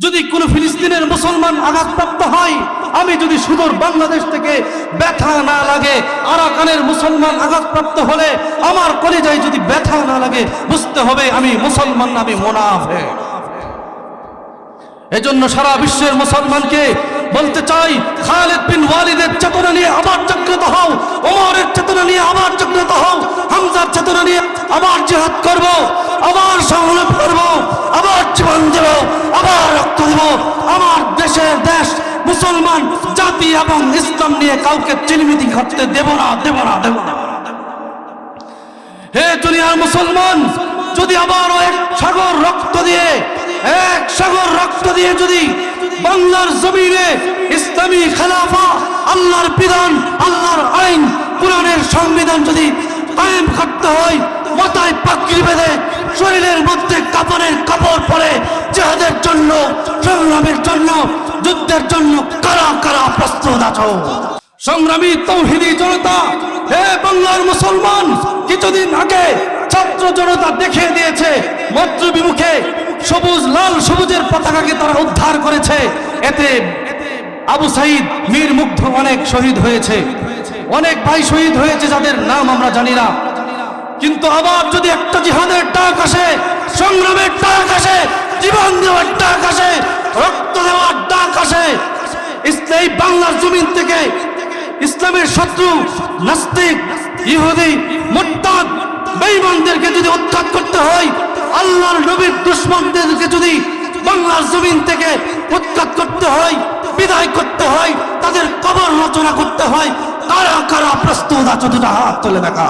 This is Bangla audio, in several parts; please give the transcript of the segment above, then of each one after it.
যদি কোনো ফিলিস্তিনের মুসলমান আঘাতপ্রাপ্ত হয়, আমি যদি সুদূর বাংলাদেশ থেকে ব্যথা না লাগে, আরাকানের মুসলমান আঘাতপ্রাপ্ত হলে, আমার কলেজায় যদি ব্যথা না লাগে, বুঝতে হবে আমি মুসলমান আমি মোনাফে এজন্য সারা বিশ্বের মুসলমানকে বলতে চাই, খালেদ বিন ওয়ালিদের চেতনা নিয়ে আবার জাগ্রত হও, ওমরের চেতনা নিয়ে আবার জাগ্রত হও, হামজার চেতনা নিয়ে আবার জিহাদ করব, আবার সংগ্রাম করব, আবার জীবন দেব, আবার রক্ত দেব। আমার দেশের দেশ, মুসলমান, জাতি এবং ইসলাম নিয়ে কাউকে চিনিমিতি ঘটতে দেব না দেব না দেব না। হে দুনিয়ার মুসলমান, যদি আবারও এক সাগর রক্ত দিয়ে, এক সাগর রক্ত দিয়ে যদি বাংলার জমিনে ইসলামী খেলাফা, আল্লাহর বিধান, আল্লাহর আইন, কোরআনের সংবিধান যদি কায়েম করতে হয়, মাথায় পাকড়ি বেঁধে শরীরের মধ্যে কাপড়ের কাপড় পরে জেহাদের জন্য, সংগ্রামের জন্য, যুদ্ধের জন্য কারা কারা প্রস্তুত আছো? সংগ্রামী তৌহিদি জনতা, হে বাংলার মুসলমান, কিছুদিন আগে ছাত্র জনতা দেখিয়ে দিয়েছে মন্ত্র বিমুখে সবুজ, লাল, সবুজের পতাকাকে তারা উদ্ধার করেছে। এতে আবু সাইদ মীর মুগ্ধ অনেক শহীদ হয়েছে। অনেক ভাই শহীদ হয়েছে যাদের নাম আমরা জানি না। কিন্তু আবার যদি একটা জিহাদের ডাক আসে, সংগ্রামের ডাক আসে, জীবন দেওয়ার ডাক আসে, রক্ত দেওয়ার ডাক আসে ইসলাম বাংলার জমিন থেকে ইসলামের শত্রু, নাস্তিক, ইহুদি, মুত্তাদ, বেঈমানদেরকে যদি উৎখাত করতে হয় আল্লাহর নবীর দুশ্মনদেরকে যদি বাংলার জমিন থেকে উৎখাত করতে হয়, বিদায় করতে হয়, তাদের কবর রচনা করতে হয়, কারা কারা প্রস্তুত আছো, দুটা হাত তুলে দেখা।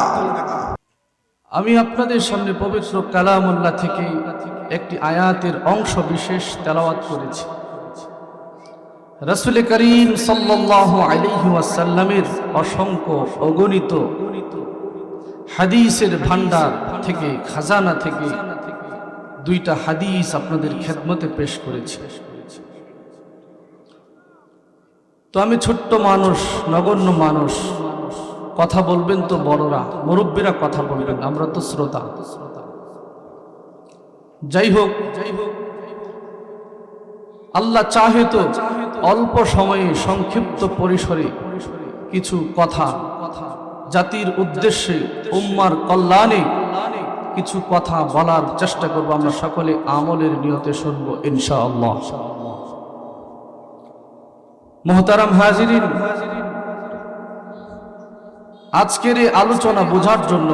আমি আপনাদের সামনে পবিত্র কালামুল্লাহ থেকে একটি আয়াতের অংশ বিশেষ তেলাওয়াত করেছি। রসুল করিম সাল্লাহ আলিহি ওয়াসাল্লামের অসংখ্য অগণিত হাদিসের ভান্ডার থেকে, খাজানা থেকে দুইটা হাদিস আপনাদের খেদমতে পেশ করেছি। তো আমি ছোট্ট মানুষ, নগণ্য মানুষ, কথা বলবেন তো বড়রা, মুরব্বীরা কথা বলবেন, আমরা তো শ্রোতা। যাই হোক যাই হোক আল্লাহ চাহে তো অল্প সময়ে সংক্ষিপ্ত পরিসরে কিছু কথা জাতির উদ্দেশ্যে, উম্মার কল্যাণে কিছু কথা বলার চেষ্টা করব, আমরা সকলে আমলের নিয়তে শুনব, ইনশাআল্লাহ। মোহতারাম হাজিরিন, আজকের এই আলোচনা বোঝার জন্য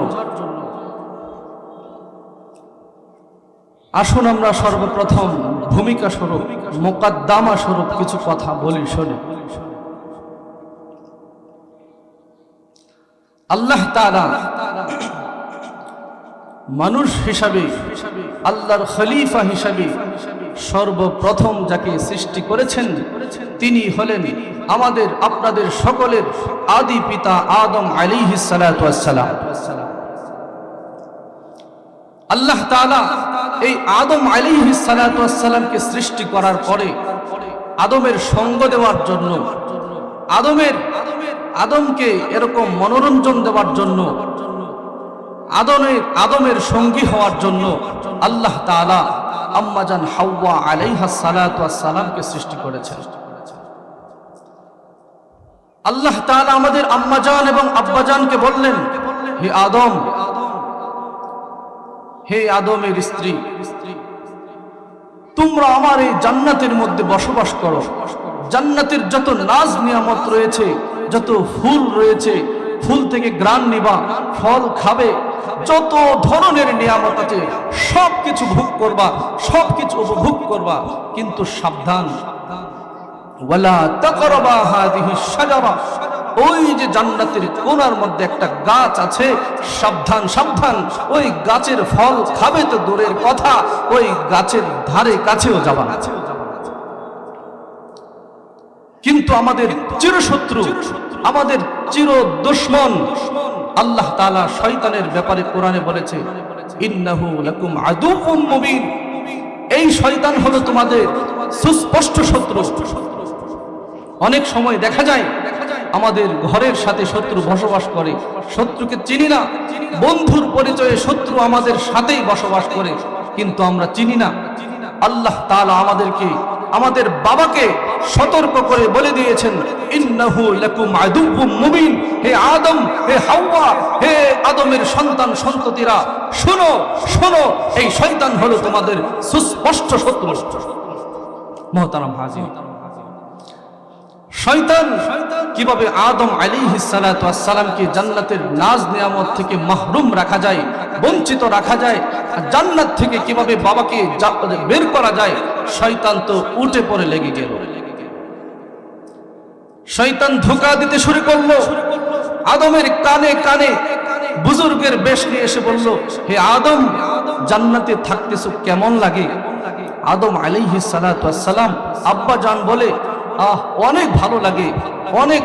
আসুন আমরা সর্বপ্রথম ভূমিকা স্বরূপ, মোকাদ্দামা স্বরূপ কিছু কথা বলি, শোনে। আল্লাহ তাআলা মানুষ হিসাবে, আল্লাহর খলিফা হিসাবে সর্বপ্রথম যাকে সৃষ্টি করেছেন, তিনি হলেন আমাদের, আপনাদের সকলের আদি পিতা আদম আলিহিস সালাম। আল্লাহ এই আদম আলিহিস সালামকে সৃষ্টি করার পরে আদমের সঙ্গ দেওয়ার জন্য, আদমের, আদমকে এরকম মনোরঞ্জন দেওয়ার জন্য আদমের আদমের সঙ্গী হওয়ার জন্য আল্লাহ তাআলা আম্মাজান হাওয়া আলাইহা সালামকে সৃষ্টি করেছেন। আল্লাহ তাআলা আমাদের আম্মাজান এবং আব্বাজানকে বললেন, হে আদম, হে আদমের স্ত্রী, তোমরা আমার এই জান্নাতের মধ্যে বসবাস করো। জান্নাতের যত নাজ নিয়ামত রয়েছে, যত ফুল রয়েছে, ফুল থেকে গ্রান নিবা, ফল খাবে যত ধরনের নিয়ামত আছে সব কিছু ভোগ করবা সব কিছু উপভোগ করবা, কিন্তু সাবধান। ওই যে জান্নাতের কোনার মধ্যে একটা গাছ আছে, সাবধান সাবধান। ওই গাছের ফল খাবে তো দূরের কথা, ওই গাছের ধারে কাছেও যাবা কিন্তু আমাদের চিরশত্রু, আমাদের চির দুশ্মন আল্লাহ তালা শয়তানের ব্যাপারে কোরআনে বলেছে, ইন্নাহু এই শয়তান হলো তোমাদের সুস্পষ্ট শত্রু। অনেক সময় দেখা যায়, আমাদের ঘরের সাথে শত্রু বসবাস করে। শত্রুকে চিনি না, বন্ধুর পরিচয়ে শত্রু আমাদের সাথেই বসবাস করে, কিন্তু আমরা চিনি না। আল্লাহ তালা আমাদেরকে আমাদের বাবাকে সতর্ক করে বলে দিয়েছেন, ইন্নাহু লাকুম আদুউম মুবিন। হে আদম, হে হাওয়া, হে আদমের সন্তান, সন্ততিরা, শোনো শোনো, এই শয়তান হলো তোমাদের সুস্পষ্ট শত্রু। মহতারাম হাজির শয়তান কীভাবে আদম আলাইহিস সালাতু সালামকে জান্নাতের নাজ নিয়ামত থেকে মাহরুম রাখা যায়, বঞ্চিত রাখা যায় জান্নাত থেকে কীভাবে বাবাকে বের করা যায় শয়তান তো উঠে পড়ে লেগে গেল। শয়তান ধোকা দিতে শুরু করল। আদমের কানে কানে বুজুর্গের বেশ নিয়ে এসে বলল, হে আদম, জান্নাতে থাকতেছো কেমন লাগে? আদম সালাতু সালাম আব্বা জান বলে, আহ, অনেক ভালো লাগে, অনেক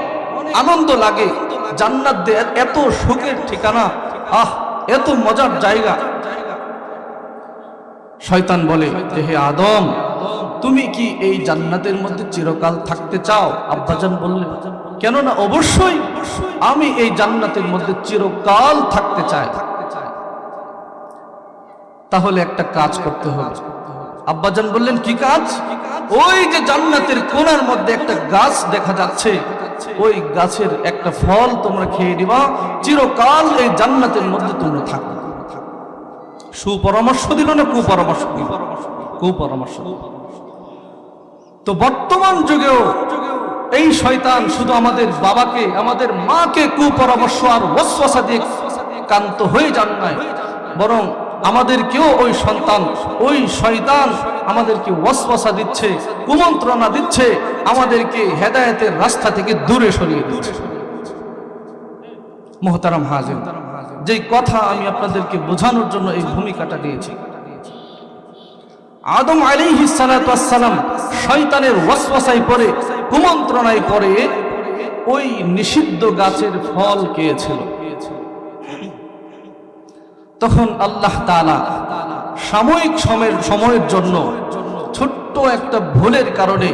আনন্দ লাগে। জান্নাত এত সুখের ঠিকানা। আহ, এত মজার জায়গা। শয়তান বলে হে আদম, তুমি কি এই জান্নাতের মধ্যে চিরকাল থাকতে চাও? আব্বাজান বললেন কেননা অবশ্যই আমি এই জান্নাতের মধ্যে চিরকাল থাকতে চাই। তাহলে একটা কাজ করতে হবে। আব্বাজান বললেন, কি কাজ? ওই যে জান্নাতের কোণার মধ্যে একটা গাছ দেখা যাচ্ছে, ওই গাছের একটা ফল তোমরা খেয়ে নিবা। চিরকাল এই জান্নাতের মধ্যে তোমরা থাকবে। সুপরামর্শ দিল না কুপরামর্শ দিল? কুপরামর্শ তো বর্তমান যুগেও এই শয়তান শুধু আমাদের বাবাকে, আমাদের মাকে কুপরামর্শ আর ওয়াসওয়াসা দিয়ে কান্ত হয়ে যান নাই। বরং আমাদেরকেও ওই সন্তান, ওই শয়তান আমাদেরকে ওয়াসওয়াসা দিচ্ছে, কুমন্ত্রণা দিচ্ছে, আমাদেরকে হেদায়েতের রাস্তা থেকে দূরে সরিয়ে দিচ্ছে। মোহতারাম হাজির। যে কথা আমি আপনাদেরকে বোঝানোর জন্য এই ভূমিকাটা দিয়েছি। আদম আলাইহি সালাম শয়তানের ওয়াসওয়াসায় পড়ে, কুমন্ত্রণায় পড়ে, ওই নিষিদ্ধ গাছের ফল খেয়েছিল। তখন আল্লাহ তাআলা সাময়িক সময়ের সময়ের জন্য ছোট্ট একটা ভুলের কারণে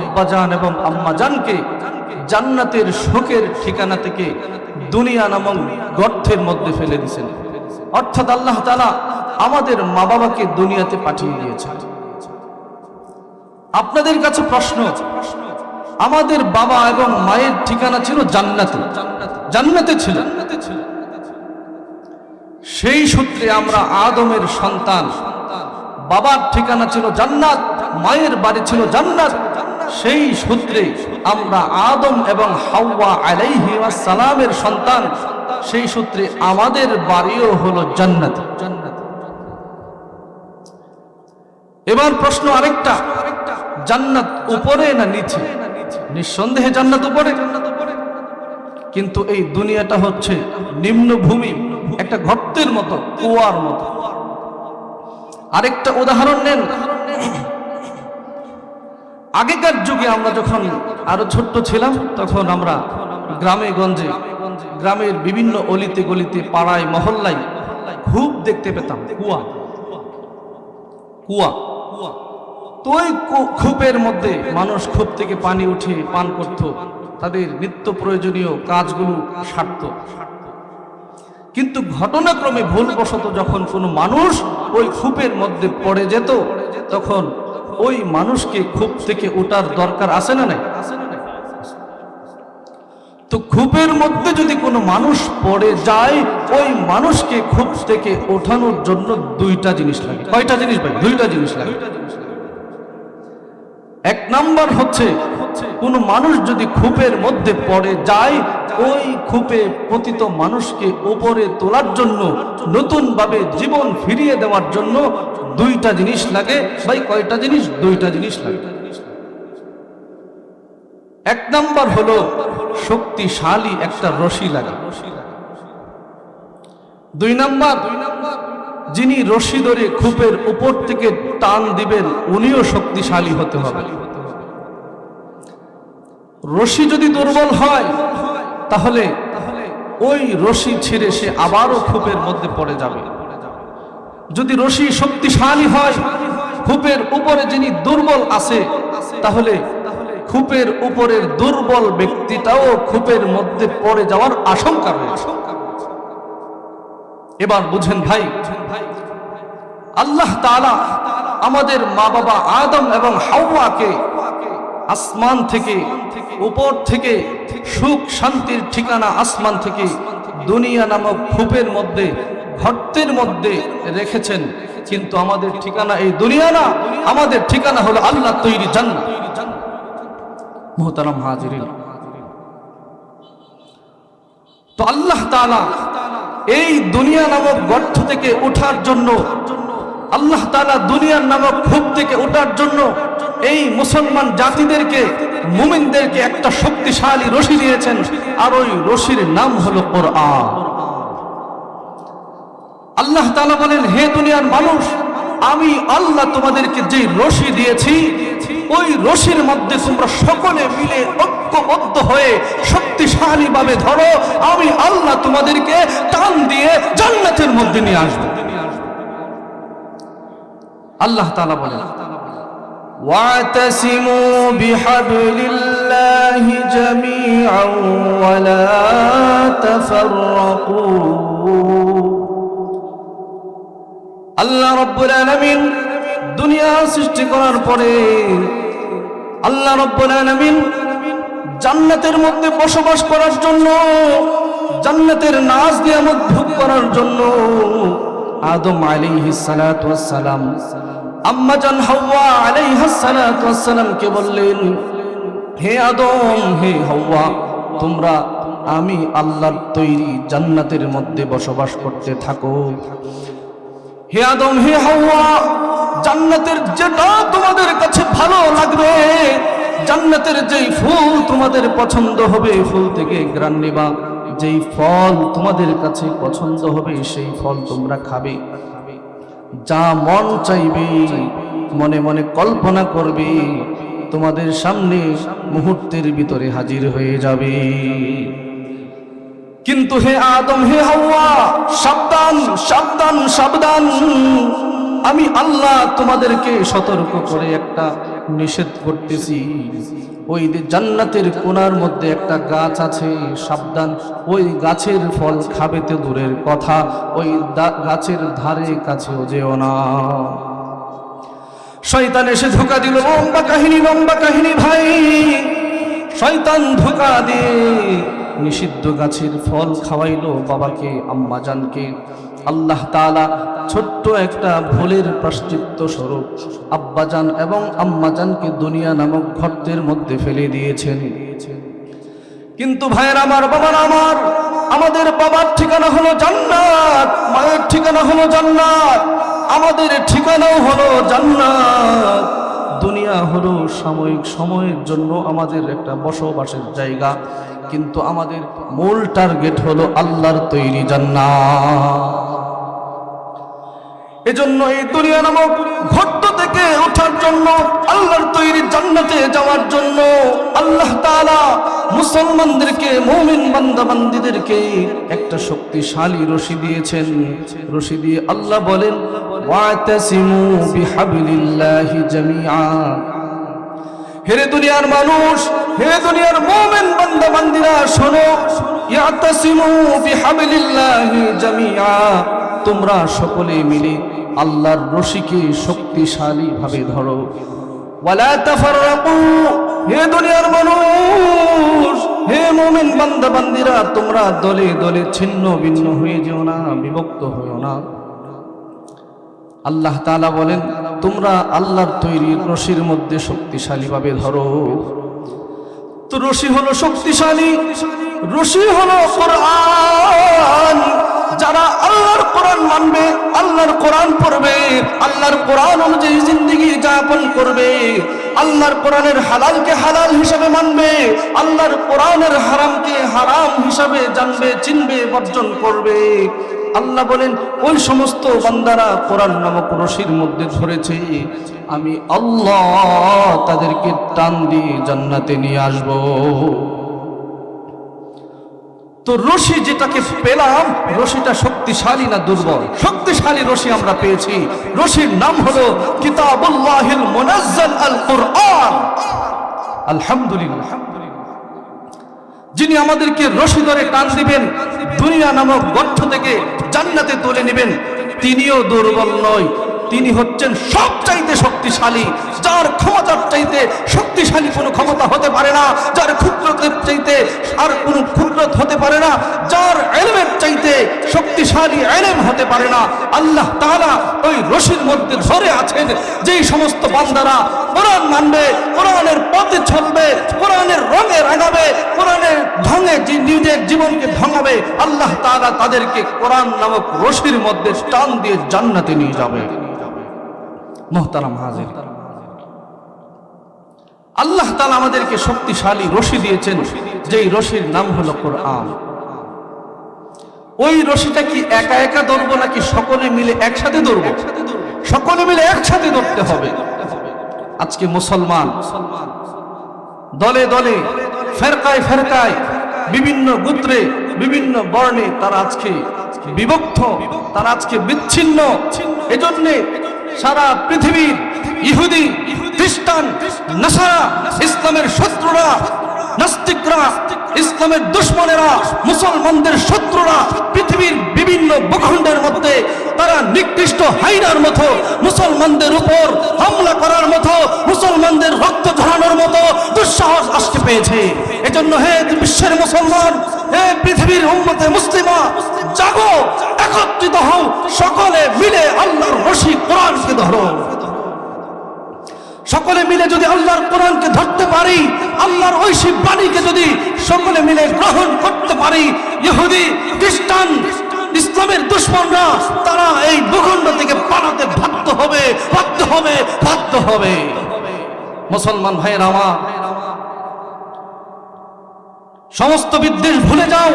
আব্বাজান এবং আম্মাজানকে জান্নাতের শোকের ঠিকানা থেকে দুনিয়া নামক গর্তের মধ্যে ফেলে দিয়েছেন। অর্থাৎ আল্লাহ তাআলা আমাদের মা বাবাকে দুনিয়াতে পাঠিয়ে দিয়েছেন। আপনাদের কাছে প্রশ্ন, আমাদের বাবা এবং মায়ের ঠিকানা ছিল জান্নাতে। জান্নাতে ছিল। সেই সূত্রে আমরা আদমের সন্তান, বাবার ঠিকানা ছিল জান্নাত, মায়ের বাড়ি ছিল জান্নাত। সেই সূত্রে আমরা আদম এবং হাওয়া আলাইহি সালামের সন্তান। সেই সূত্রে আমাদের বাড়িও হলো জান্নাত। এবার প্রশ্ন আরেকটা, জান্নাত উপরে না নিচে? নিঃসন্দেহে জান্নাত উপরে। কিন্তু এই দুনিয়াটা হচ্ছে নিম্নভূমি একটা গর্তের মতো, কুয়ার মতো। আরেকটা উদাহরণ নেন। আগেকার যুগে আমরা যখন আরও ছোট্ট ছিলাম, তখন আমরা গ্রামে গঞ্জে, গ্রামের বিভিন্ন অলিতে গলিতে, পাড়ায়, মহল্লায় খুব দেখতে পেতাম। কুয়া। কুয়া। তো ওই কূপের মধ্যে মানুষ কূপ থেকে পানি উঠে পান করত। তাদের নিত্য প্রয়োজনীয় কাজগুলো সারত। কিন্তু ঘটনাক্রমে ভুলবশত যখন কোনো মানুষ ওই কূপের মধ্যে পড়ে যেত, তখন ওই মানুষকে কূপ থেকে ওঠার দরকার আছে না নাই? তো কূপের মধ্যে যদি কোনো মানুষ পড়ে যায়, ওই মানুষকে কূপ থেকে ওঠানোর জন্য দুইটা জিনিস লাগে। কয়টা জিনিস ভাই? দুইটা জিনিস লাগে। এক নাম্বার হচ্ছে, কোন মানুষ যদি খুপের মধ্যে পড়ে যায়, ওই খুপে পতিত মানুষকে উপরে তোলার জন্য নতুন ভাবে জীবন ফিরিয়ে দেওয়ার জন্য দুইটা জিনিস লাগে, ভাই কয়টা জিনিস? দুইটা জিনিস লাগে। এক নাম্বার হলো শক্তিশালী একটা রশি লাগে। দুই নাম্বার, যিনি রশি ধরে খুপের উপর থেকে টান দিবেন, উনিও শক্তিশালী হতে হবে। রশি যদি দুর্বল হয়, তাহলে ওই রশি ছিঁড়ে সে আবারও খুপের মধ্যে পড়ে যাবে। যদি রশি শক্তিশালী হয়, খুপের উপরে যিনি দুর্বল আছে, তাহলে খুপের উপরের দুর্বল ব্যক্তিটাও খুপের মধ্যে পড়ে যাওয়ার আশঙ্কা রয়েছে। এবার বুঝেন ভাই, আল্লাহ তাআলা আমাদের মা বাবা আদম এবং হাওয়াকে আসমান থেকে, উপর থেকে সুখ শান্তির ঠিকানা আসমান থেকে দুনিয়া নামক খুপের মধ্যে ঘর্তের মধ্যে রেখেছেন। কিন্তু আমাদের ঠিকানা এই দুনিয়া না, আমাদের ঠিকানা হলো আল্লাহ তৈরি জান্নাত। মোহতারাম তো আল্লাহ এই দুনিয়া নামক গর্ত থেকে ওঠার জন্য, আল্লাহ দুনিয়ার নামক খুব থেকে ওঠার জন্য এই মুসলমান জাতিদেরকে, মুমিনদেরকে একটা শক্তিশালী রশি দিয়েছেন। আর ওই রশির নাম হলো আল্লাহ তাআলা বলেন হে দুনিয়ার মানুষ আমি আল্লাহ তোমাদেরকে যে রশি দিয়েছি ওই রশির মধ্যে তোমরা সকলে মিলে ঐক্যবদ্ধ হয়ে শক্তিশালী ভাবে ধরো আমি আল্লাহ তোমাদেরকে টান দিয়ে জান্নাতের মধ্যে নিয়ে আসবো আল্লাহ তাআলা বলেন واعتصموا بحبل الله جميعا ولا تفرقوا আল্লাহ রব্বুল আলামিন দুনিয়া সৃষ্টি করার পরে আল্লাহ রব্বুল আলামিন জান্নাতের মধ্যে বসবাস করার জন্য, জান্নাতের নাচ নিয়ামত ভোগ করার জন্য আদম আলাইহিস সালাতু ওয়াস সালাম আম্মা জান হাওয়া আলাইহাস সালাতু ওয়াস সালামকে বললেন, হে আদম, হে হাওয়া, তোমরা, আমি আল্লাহর তৈরি জান্নাতের মধ্যে বসবাস করতে থাকো। হে আদম, হে হাওয়া, জান্নাতের যেটা তোমাদের কাছে ভালো লাগবে, জান্নাতের যেই ফুল তোমাদের পছন্দ হবে ফুল থেকে গ্রান নেবা। যেই ফল তোমাদের কাছে পছন্দ হবে, সেই ফল তোমরা খাবে। যা মন চাইবে, মনে মনে কল্পনা করবে, তোমাদের সামনে মুহূর্তের ভিতরে হাজির হয়ে যাবে। কিন্তু হে আদম, হে হাওয়া, সাবধান সাবধান সাবধান। আমি আল্লাহ তোমাদেরকে সতর্ক করে একটা নিষেধ করতেছি। ওই জান্নাতের কোনার মধ্যে একটা গাছ আছে, সাবধান। ওই গাছের ফল খাবে তো দূরের কথা, ওই গাছের ধারে কাছেও যেও না। শয়তান এসে ধোকা দিল, লম্বা কাহিনী লম্বা কাহিনী ভাই, শয়তান ধোকা দিয়ে নিষিদ্ধ গাছের ফল খাওয়াইলো বাবাকে, আম্মাজানকে। আল্লাহ তাআলা ছোট্ট একটা ভুলের প্রাশ্চিত্য স্বরূপ আব্বাজান এবং আম্মাজানকে দুনিয়া নামক ঘরদের মধ্যে ফেলে দিয়েছেন। কিন্তু ভাইয়ের আমার, বাবার আমার, আমাদের বাবার ঠিকানা হলো জান্নাত, মায়ের ঠিকানা হলো জান্নাত, আমাদের ঠিকানাও হলো জান্নাত। দুনিয়া হলো সাময়িক সময়ের জন্য আমাদের একটা বসবাসের জায়গা। কিন্তু আমাদের মূল টার্গেট হলো আল্লাহর তৈরি জান্নাত। এজন্য এই দুনিয়া নামক ঘট্ট থেকে ওঠার জন্য, আল্লাহর তৈরি জান্নাতে যাওয়ার জন্য আল্লাহ তাআলা মুসলমানদেরকে, মুমিন বান্দা বান্দীদেরকে একটা শক্তিশালী রশি দিয়েছেন। রশি দিয়ে আল্লাহ বলেন হেরে দুনিয়ার মানুষ, হে দুনিয়ার মোমেন বান্দা বান্দিরা শোনো, ইয়াতাসিমু বিহাবলিল্লাহি জামিআ। তোমরা সকলে মিলে আল্লাহর রশিকে শক্তিশালী ভাবে ধরো হে দুনিয়ার মানুষ, হে মোমেন বান্দা বান্দিরা তোমরা দলে দলে ছিন্ন ভিন্ন হয়ে যেও না, বিভক্ত হয়েও না। আল্লাহ তাআলা বলেন, তোমরা আল্লাহর তৈরি রশির মধ্যে শক্তিশালীভাবে ধরো। তো রশি হলো শক্তিশালী, রশি হলো যারা আল্লাহর কোরআন মানবে, আল্লাহর কোরআন পড়বে, আল্লাহর কোরআন অনুযায়ী জিন্দগি যাপন করবে, আল্লাহর কোরআনের হালালকে হালাল হিসাবে মানবে, আল্লাহর কোরআনের হারামকে হারাম হিসাবে জানবে, চিনবে, বর্জন করবে। আল্লাহ বলেন, ওই সমস্ত বান্দারা কোরআন নামক রশির মধ্যে ধরেছে। আমি আল্লাহ তাদেরকে টান দিয়ে জান্নাতে নিয়ে আসব। তো রশি যেটাকে পেলাম, রশিটা শক্তিশালী না দুর্বল? শক্তিশালী রশি আমরা পেয়েছি। রশির নাম হলো কিতাবুল্লাহিল মুনাজ্জাল আল কোরআন আলহামদুলিল্লাহ। যিনি আমাদেরকে রশি ধরে টান দিবেন, দুনিয়া নামক গর্থ থেকে জান্নাতে তুলে নেবেন, তিনিও দুর্বল নয়। তিনি হচ্ছেন সব চাইতে শক্তিশালী, যার ক্ষমতার চাইতে শক্তিশালী কোনো ক্ষমতা হতে পারে না, যার ক্ষুদ্রতের চাইতে আর কোনো ক্ষুদ্রত হতে পারে চাইতে শক্তিশালী এলেম হতে পারে না। আল্লাহ তাআলা ওই রশির মধ্যে ধরে আছেন যেই সমস্ত বান্দারা কোরআন মানবে, কোরআনের পথে চলবে, কোরআনের রঙে রাঙাবে, কোরআনের ঢঙে নিজের জীবনকে ভাঙাবে। আল্লাহ তাআলা তাদেরকে কোরআন নামক রশির মধ্যে টান দিয়ে জান্নাতে নিয়ে যাবে। মোহতারাম হাজির। আল্লাহ তাআলা আমাদেরকে শক্তিশালী রশি দিয়েছেন, যেই রশির নাম হলো কোরআন। ওই রশিটা কি একা একা ধরবো নাকি সকলে মিলে একসাথে ধরবো? সকলে মিলে একসাথে ধরতে হবে। আজকে মুসলমান দলে দলে, ফেরকায় ফেরকায়, বিভিন্ন গোত্রে, বিভিন্ন বর্ণে তারা আজকে বিভক্ত, তারা আজকে বিচ্ছিন্ন। এজন্যে সারা পৃথিবীর ইহুদি, খ্রিস্টান, নাসারা, ইসলামের শত্রুরা, নাস্তিকরা ইসলামের দুশ্মনেরা, মুসলমানদের শত্রুরা, পৃথিবীর বিভিন্ন ভূখণ্ডের মধ্যে তারা নিকৃষ্ট হাইনার মতো, মুসলমানদের উপর হামলা করার মতো, মুসলমানদের রক্ত ঝরানোর মতো দুঃসাহস আসতে পেয়েছে। এজন্য হে বিশ্বের মুসলমান, হে পৃথিবীর উম্মতে মুসলিমা, জাগো, একত্রিত হও, সকলে মিলে আল্লাহর রশি কোরআনকে ধরো। সকলে মিলে যদি আল্লাহর কোরআনকে ধরতে পারি, আল্লাহর ঐশী বাণীকে যদি সকলে মিলে গ্রহণ করতে পারি, ইহুদি, খ্রিস্টান, ইসলামের দুশ্মনরা, তারা এই ভূখণ্ড থেকে পালাতে বাধ্য হবে বাধ্য হবে বাধ্য হবে। মুসলমান ভাইয়ের আমার সমস্ত বিদ্বেষ ভুলে যাও,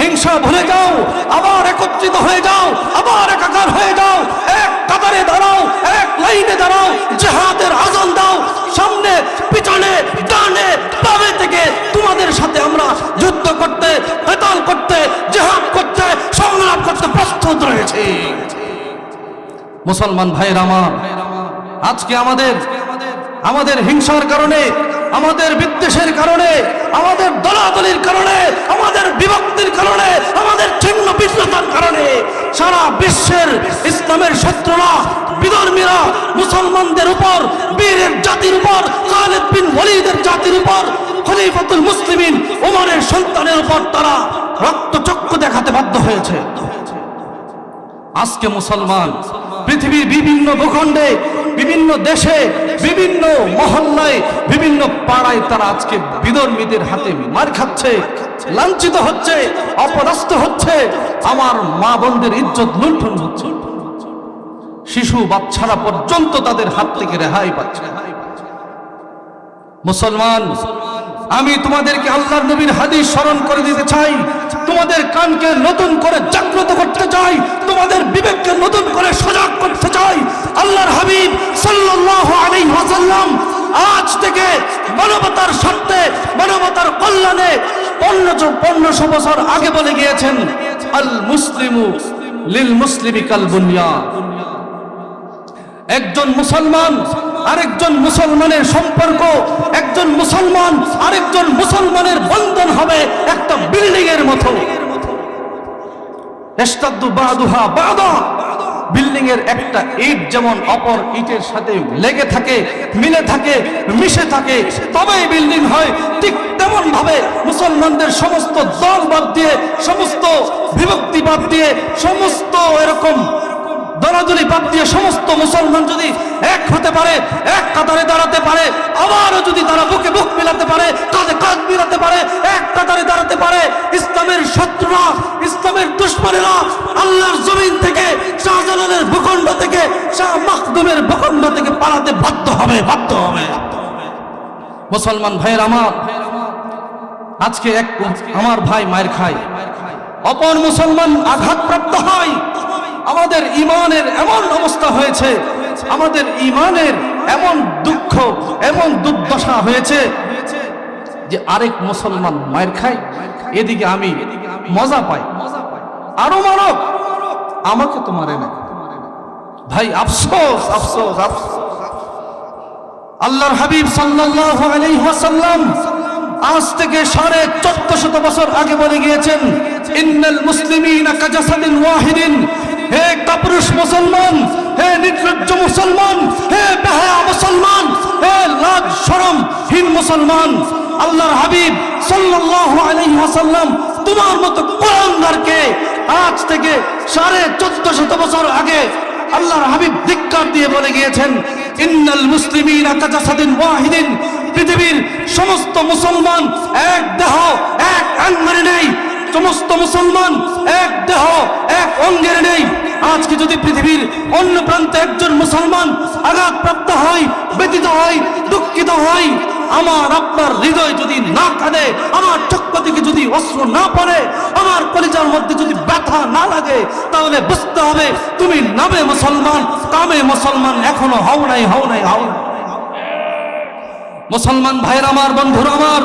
হিংসা ভুলে যাও, আবার একত্রিত হয়ে যাও, আবার একাকার হয়ে যাও, এক কাতারে দাঁড়াও, এক লাইনে দাঁড়াও, জেহাদের আজান দাও, সামনে, পিছনে, ডানে, বামে থেকে তোমাদের সাথে আমরা যুদ্ধ করতে, বেতাল করতে, জেহাদ করতে সংগ্রাম করতে প্রস্তুত রয়েছে। মুসলমান ভাইয়ের আমার, আজকে আমাদের আমাদের হিংসার কারণে, আমাদের বিদ্বেষের কারণে, আমাদের দলাদলির কারণে, আমাদের বিভক্তির কারণে, আমাদের ছিন্ন ভিন্নতার কারণে সারা বিশ্বের ইসলামের শত্রুরা, বিধর্মীরা, মুসলমানদের উপর, বীরের জাতির উপর, খালেদ বিন ওয়ালিদের জাতির উপর, খলিফাতুল মুসলিমিন ওমরের সন্তানের উপর তারা রক্তচক্ষু দেখাতে বাধ্য হয়েছে। আজকে মুসলমান পৃথিবীর বিভিন্ন ভূখণ্ডে বিভিন্ন দেশে, বিভিন্ন মহল্লায়, বিভিন্ন পাড়ায় তারা আজকে বিধর্মীদের হাতে মার খাচ্ছে, লাঞ্ছিত হচ্ছে, অপদস্থ হচ্ছে। আমার মা বোনদের ইজ্জত লুণ্ঠন হচ্ছে। শিশু বাচ্চারা পর্যন্ত তাদের হাত থেকে রেহাই পাচ্ছে। মুসলমান, আমি তোমাদেরকে আল্লাহর নবীর হাদিস স্মরণ করে দিতে চাই। তোমাদের কানকে নতুন করে জাগ্রত করতে চাই। তোমাদের বিবেককে নতুন করে সজাগ করতে চাই। আল্লাহর হাবিব সাল্লাল্লাহু আলাইহি ওয়াসাল্লাম আজ থেকে মানবতার স্বার্থে, মানবতার কল্যাণে পনেরোশো পনেরোশো বছর আগে বলে গিয়েছেন আল মুসলিমু লিল মুসলিমি কাল বুনিয়াদ একজন মুসলমান আরেকজন মুসলমানের সম্পর্ক, একজন মুসলমান আরেকজন মুসলমানের বন্ধন হবে একটা বিল্ডিং এর মতো। বিল্ডিং এর একটা ইট যেমন অপর ইটের সাথে লেগে থাকে, মিলে থাকে, মিশে থাকে, তবেই বিল্ডিং হয়। ঠিক তেমন ভাবে মুসলমানদের সমস্ত দল বাদ দিয়ে, সমস্ত বিভক্তি বাদ দিয়ে, সমস্ত এরকম দলাদলি বাদ দিয়ে সমস্ত মুসলমান যদি এক হতে পারে, এক কাতারে দাঁড়াতে পারে, আবারও যদি তারা বুকে বুক মিলাতে পারে, কাঁধে কাঁধ মিলাতে পারে, এক কাতারে দাঁড়াতে পারে, ইসলামের শত্রুরা, ইসলামের দুশ্মনেরা আল্লাহর জমিন থেকে, শাহজালালের ভূখণ্ড থেকে, শাহ মাখদুমের ভূখণ্ড থেকে পালাতে বাধ্য হবে বাধ্য হবে। মুসলমান ভাইয়ের আমার, আজকে এক আমার ভাই মায়ের খায়। অপর মুসলমান আঘাতপ্রাপ্ত হয়। আমাদের ইমানের এমন অবস্থা হয়েছে, আমাদের ইমানের এমন দুঃখ, এমন দুর্দশা হয়েছে যে আরেক মুসলমান মায়ের খায়, এদিকে আমি মজা পাই। আরও মানব আমাকে তো মারে না। ভাই, আফসোস আফসোস আফসোস। আল্লাহর হাবিব আলাইহি আজ থেকে সাড়ে চোদ্দ শত বছর আগে বলে গিয়েছেন, ইন্নাল মুসলিমিনা কাজাসাদিন ওয়াহিদিন হে কাপুরুষ মুসলমান, হে নির্লজ্জ মুসলমান, হে বেহায়া মুসলমান, হে লাজ শরম হীন মুসলমান, আল্লাহর হাবিব সাল্লাল্লাহু আলাইহি ওয়াসাল্লাম তোমার মতো কোরআনদারকে আজ থেকে সাড়ে চোদ্দ শত বছর আগে আল্লাহর হাবিব ধিক্কার দিয়ে বলে গিয়েছেন, ইন্নাল মুসলিমিনা কাজাসাদিন ওয়াহিদিন পৃথিবীর সমস্ত মুসলমান এক দেহ, এক আঙ্গরে নেই। সমস্ত মুসলমান এক দেহ, এক অঙ্গের নেই। আজকে যদি পৃথিবীর অন্য প্রান্তে একজন মুসলমান আঘাতপ্রাপ্ত হয় ব্যতীত হয়, দুঃখিত হয়, আমার আপনার হৃদয় যদি না কাঁদে, আমার চক্র থেকে যদি অস্ত্র না পড়ে, আমার কলিজার মধ্যে যদি ব্যথা না লাগে, তাহলে বুঝতে হবে তুমি নামে মুসলমান, কামে মুসলমান, এখনও হও নাই হও নাই, হও মুসলমান ভাইয়ের আমার, বন্ধুর আমার,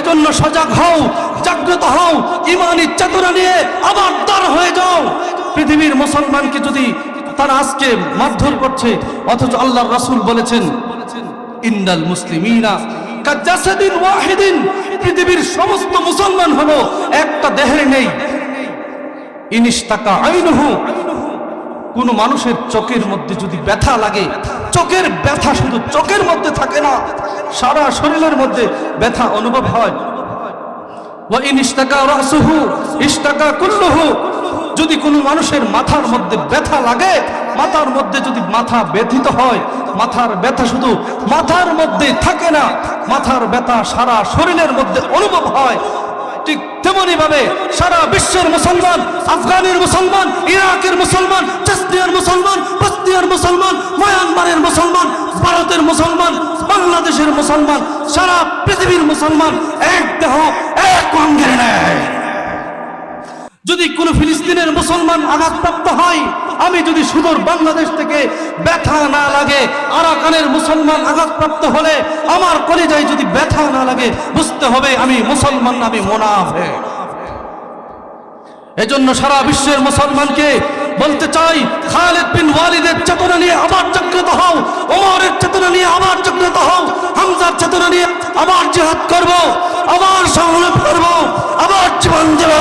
এজন্য সজাগ হও, জাগ্রত হও ইমানি চেতনা নিয়ে আবার দাঁড় হয়ে যাও। পৃথিবীর মুসলমানকে যদি তারা আজকে মারধর করছে, অথচ আল্লাহর রাসূল বলেছেন ইন্দাল মুসলিমিনা কাজাসাদিন ওয়াহিদিন। পৃথিবীর সমস্ত মুসলমান হলো একটা দেহের নেই। ইনিস্তাকা আইনহু। কোন মানুষের চোখের মধ্যে যদি ব্যথা লাগে, চোখের ব্যথা শুধু চোখের মধ্যে থাকে না, সারা শরীরের মধ্যে ব্যথা অনুভব হয়। ওয়া ইন ইশতাকা রাসুহু, ইশতাকা কুল্লুহু। যদি কোনো মানুষের মাথার মধ্যে ব্যথা লাগে, মাথার মধ্যে যদি মাথা ব্যথিত হয়, মাথার ব্যথা শুধু মাথার মধ্যে থাকে না, মাথার ব্যথা সারা শরীরের মধ্যে অনুভব হয়। ঠিক তেমনি ভাবে সারা বিশ্বের মুসলমান, আফগানের মুসলমান, ইরাকের মুসলমান চেস্তিয়ার মুসলমান বস্তিয়ার মুসলমান, মায়ানমারের মুসলমান, ভারতের মুসলমান, বাংলাদেশের মুসলমান, সারা পৃথিবীর মুসলমান এক দেহ, এক অঙ্গের নেয় যদি কোনো ফিলিস্তিনের মুসলমান আঘাতপ্রাপ্ত হয়, আমি যদি সুদূর বাংলাদেশ থেকে ব্যথা না লাগে, আরাকানের মুসলমান আঘাতপ্রাপ্ত হলে আমার কলেজায় যদি ব্যথা না লাগে, বুঝতে হবে আমি মুসলমান আমি মোনাফে এজন্য সারা বিশ্বের মুসলমানকে বলতে চাই, খালেদ বিন ওয়ালিদের চেতনা নিয়ে আবার জাগ্রত হও, ওমরের চেতনা নিয়ে আবার জাগ্রত হও, হামজার চেতনা নিয়ে আবার জিহাদ করব, আবার সংগ্রাম করব, আবার জীবন দেব,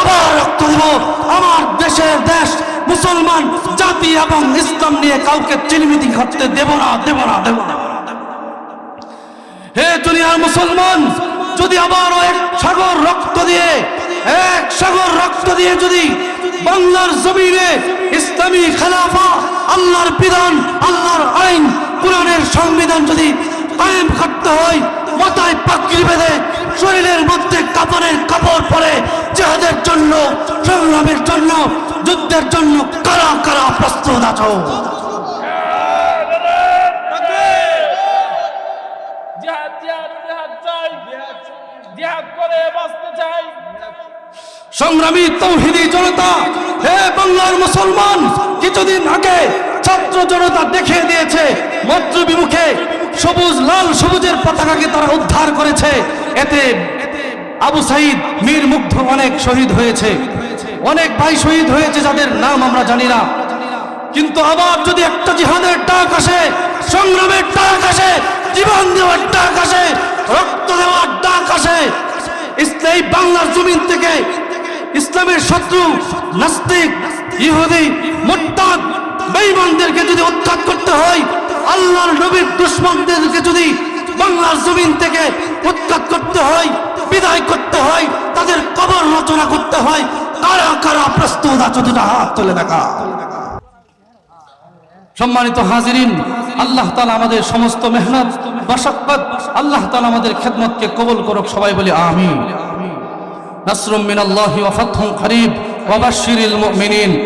আবার রক্ত দেব। আমার দেশের দেশ মুসলমান, জাতি এবং ইসলাম নিয়ে কাউকে চিনিমিতি ঘটতে দেব না দেব না দেব না। হে দুনিয়ার মুসলমান, যদি আবারও এক সাগর রক্ত দিয়ে এক সাগর রক্ত দিয়ে যদি বাংলার জমিনে ইসলামী খেলাফা, আল্লাহর বিধান, আল্লাহর আইন, কোরআনের সংবিধান যদি আইন করতে হয়, মাথায় পাগড়ি বেঁধে শরীরের মধ্যে কাপড়ের কাপড় পরে জেহাদের জন্য, সংগ্রামের জন্য, যুদ্ধের জন্য কারা কারা প্রস্তুত আছো? সংগ্রামী তৌহিদি জনতা, হে বাংলার মুসলমান, কিছুদিন আগে ছাত্র জনতা দেখিয়ে দিয়েছে মন্ত্র বিমুখে সবুজ, লাল, সবুজের পতাকাকে তারা উদ্ধার করেছে। এতে আবু সাইদ মীর মুগ্ধ অনেক শহীদ হয়েছে। অনেক ভাই শহীদ হয়েছে যাদের নাম আমরা জানি না। কিন্তু আবার যদি একটা জিহাদের ডাক আসে, সংগ্রামের ডাক আসে, জীবন দেওয়ার ডাক আসে, রক্ত দেওয়ার ডাক আসে ইসলাম বাংলার জমিন থেকে ইসলামের শত্রু, নাস্তিক, ইহুদি মোট্টাদ বেঈমানদেরকে যদি উৎখাত করতে হয়, আল্লাহর নবীর দুশ্মনদেরকে যদি বাংলার জমিন থেকে উৎখাত করতে হয়, বিদায় করতে হয়, তাদের কবর রচনা করতে হয়, কারা কারা প্রস্তুত আছো দুটা হাত তুলে দেখা। সম্মানিত হাজিরিন, আল্লাহ তালা আমাদের সমস্ত মেহনত বাসাক্কত আল্লাহ তালা আমাদের খেদমতকে কবুল করুক সবাই বলি আমিন। نصر من الله وفتح قريب وبشر المؤمنين.